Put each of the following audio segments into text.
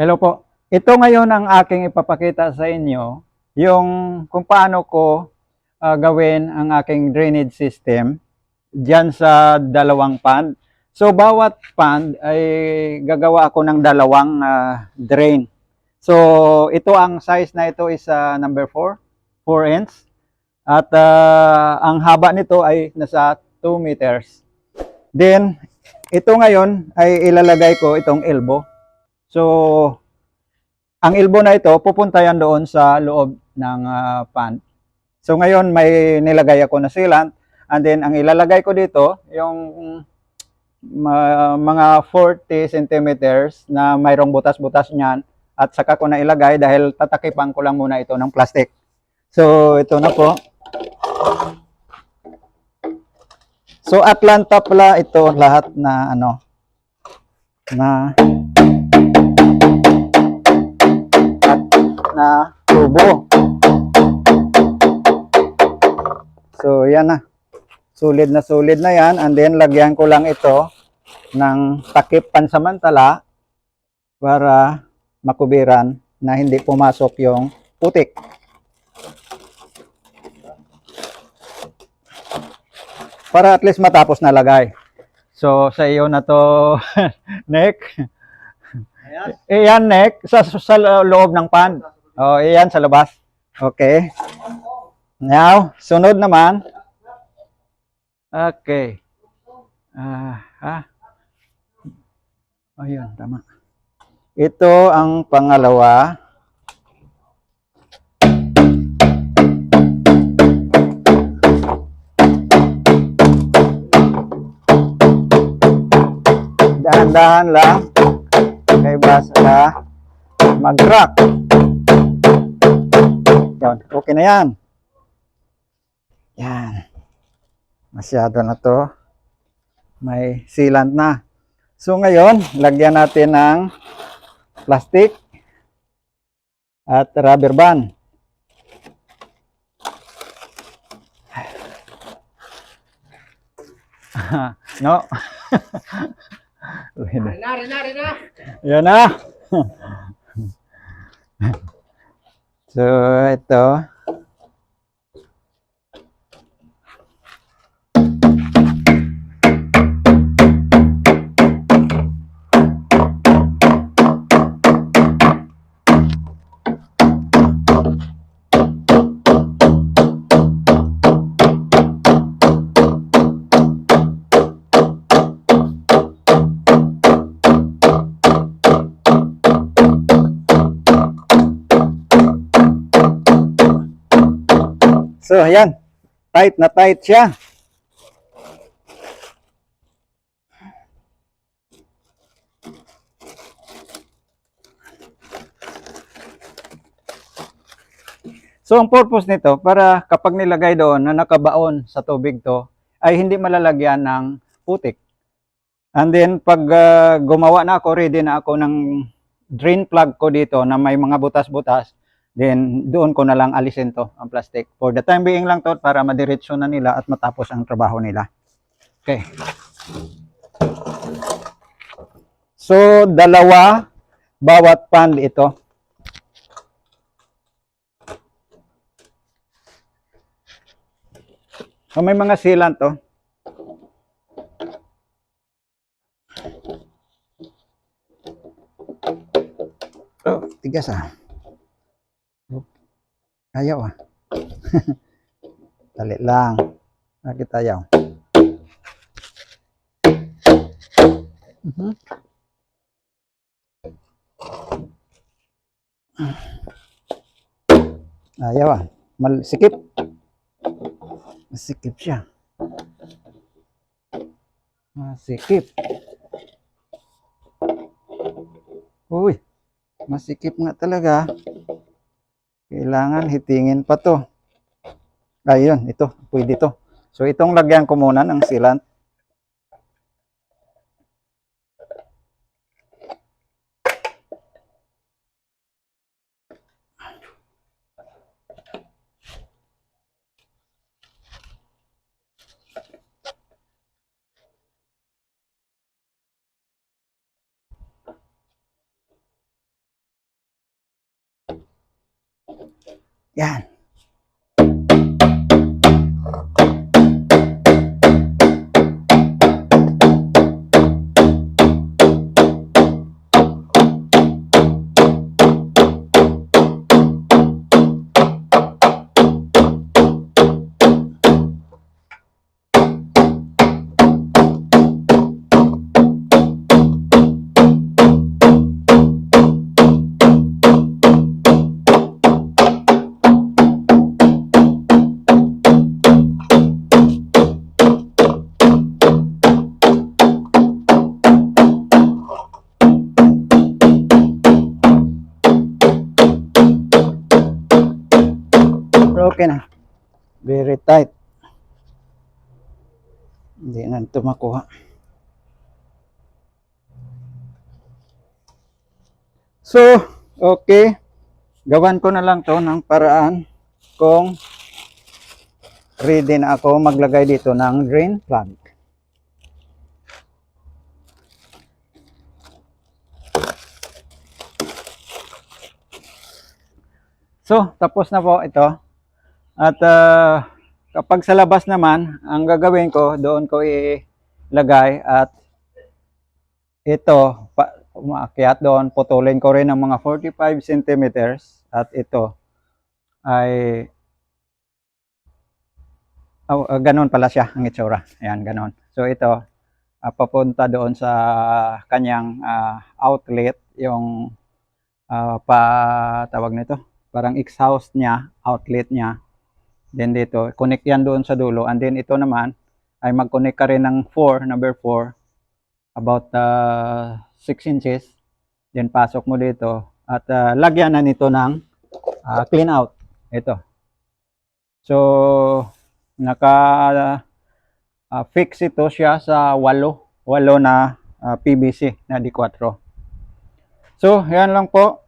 Hello po. Ito ngayon ang aking ipapakita sa inyo, yung kung paano ko ah, gawin ang aking drainage system diyan sa dalawang pond. So bawat pond ay gagawa ako ng dalawang ah, drain. So ito ang size na ito is ah, number 4, 4 inch. At ah, ang haba nito ay nasa 2 meters. Then ito ngayon ay ilalagay ko itong elbow. So ang elbow na ito, pupunta yan doon sa loob ng ah, pan. So ngayon may nilagay ako na sealant and then ang ilalagay ko dito yung ma- mga 40 centimeters na mayroong butas-butas niyan at saka ko na ilagay dahil tatakipan ko lang muna ito ng plastic. So ito na po. So Atlanta pala ito lahat na ano na na tubo. So, yan na. Solid na solid na yan. And then, lagyan ko lang ito ng takip pansamantala para makubiran na hindi pumasok yung putik. Para at least matapos na lagay. So, sa iyo na to, Nick. Iyan, Nick, sa, sa loob ng pan. Oh, iyan sa labas. Okay. Now, sunod naman. Okay. Ah, ah. Ayun, tama. Ito ang pangalawa. Dahan-dahan lang. Kay basta mag-crack. Yan, okay na yan. Yan. Masyado na to. May sealant na. So ngayon, lagyan natin ng plastic at rubber band. no. Rina, Rina, Rina. Yan na. so, ito. So, ayan. Tight na tight siya. So, ang purpose nito, para kapag nilagay doon na nakabaon sa tubig to, ay hindi malalagyan ng putik. And then, pag ah, gumawa na ako, ready na ako ng drain plug ko dito na may mga butas-butas, then doon ko na lang alisin to, ang plastic. For the time being lang to, para madiretso na nila at matapos ang trabaho nila. Okay. So, dalawa, bawat pan ito. So, may mga sealant to. Oh, tigas ah. Ayaw ah. Dali lang. Bakit ayaw? Mhm. Ayaw ah. Mal sikip. Masikip siya. Masikip. Uy, masikip nga talaga. Kailangan hitingin pa to. Ayun, ito. Pwede to. So, itong lagyan ko muna ng sealant. Yan. Okay na. Very tight. Hindi na ito makuha. So, okay. Gawan ko na lang to ng paraan kung ready na ako maglagay dito ng drain plug. So, tapos na po ito. At ah, kapag sa labas naman, ang gagawin ko, doon ko ilagay at ito, pa, umaakyat doon, putulin ko rin ng mga 45 centimeters at ito ay oh, ganun pala siya ang itsura. Ayan, ganun. So ito, ah, papunta doon sa kanyang ah, outlet, yung ah, pa tawag nito, parang exhaust niya, outlet niya. Then dito, connect yan doon sa dulo. And then ito naman, ay mag-connect ka rin ng 4, number 4, about uh, 6 inches. Then pasok mo dito. At uh, lagyan na nito ng uh, clean out. Ito. So, naka uh, fix ito siya sa walo. Walo na uh, PVC na D4. So, yan lang po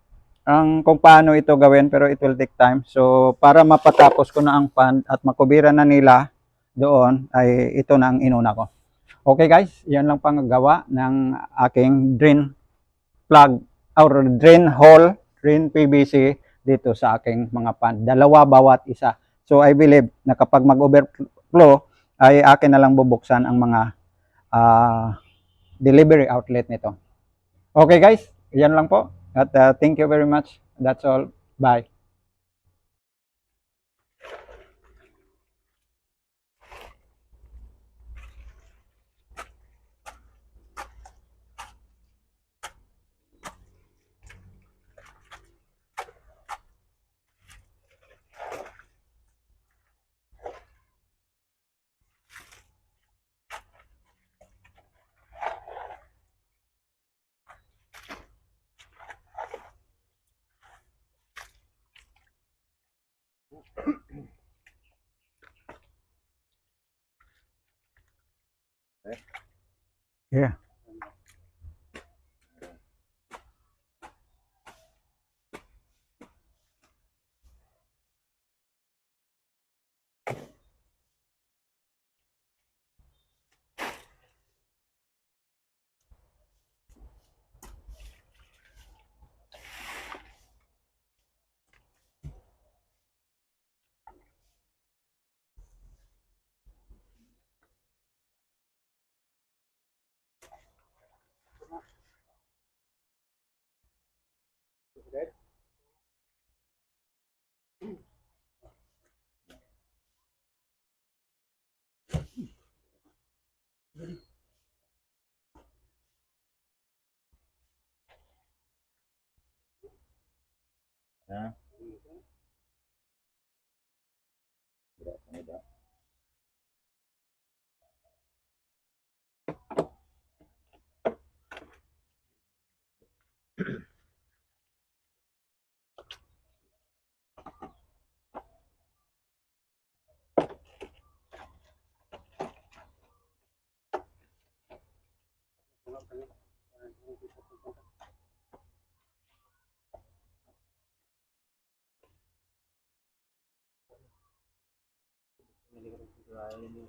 ang kung paano ito gawin pero it will take time. So para mapatapos ko na ang fund at makubira na nila doon ay ito na ang inuna ko. Okay guys, yan lang pang gawa ng aking drain plug or drain hole, drain PVC dito sa aking mga pan. Dalawa bawat isa. So I believe na kapag mag-overflow ay akin na lang bubuksan ang mga ah, delivery outlet nito. Okay guys, yan lang po. At uh, thank you very much. That's all. Bye. Yeah. kami. Hindi siya pupunta. Hindi ko rin dito. Hindi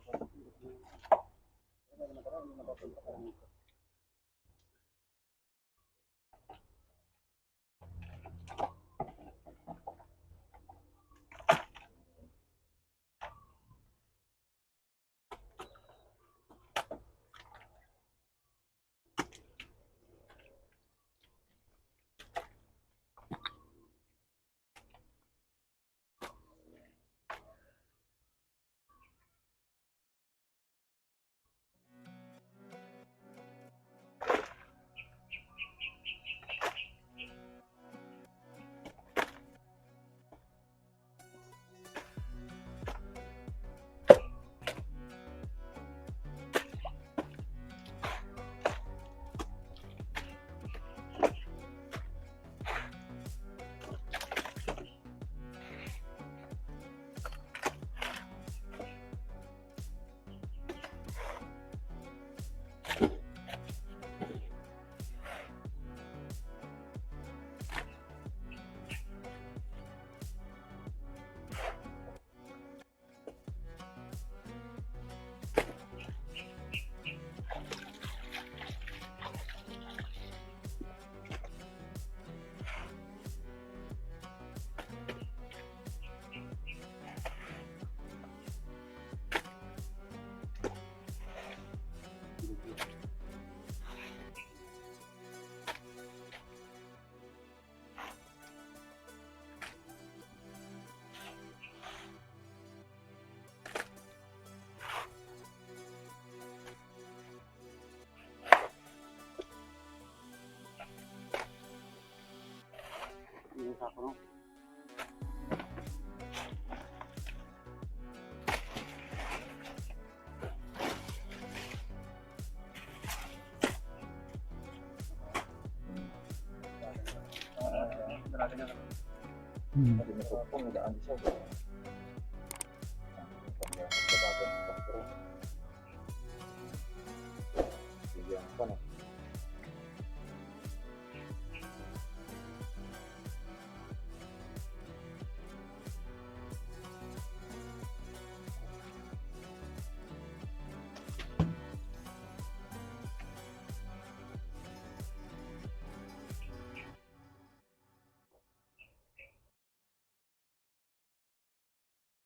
Nakakulong. Hmm. Sabi na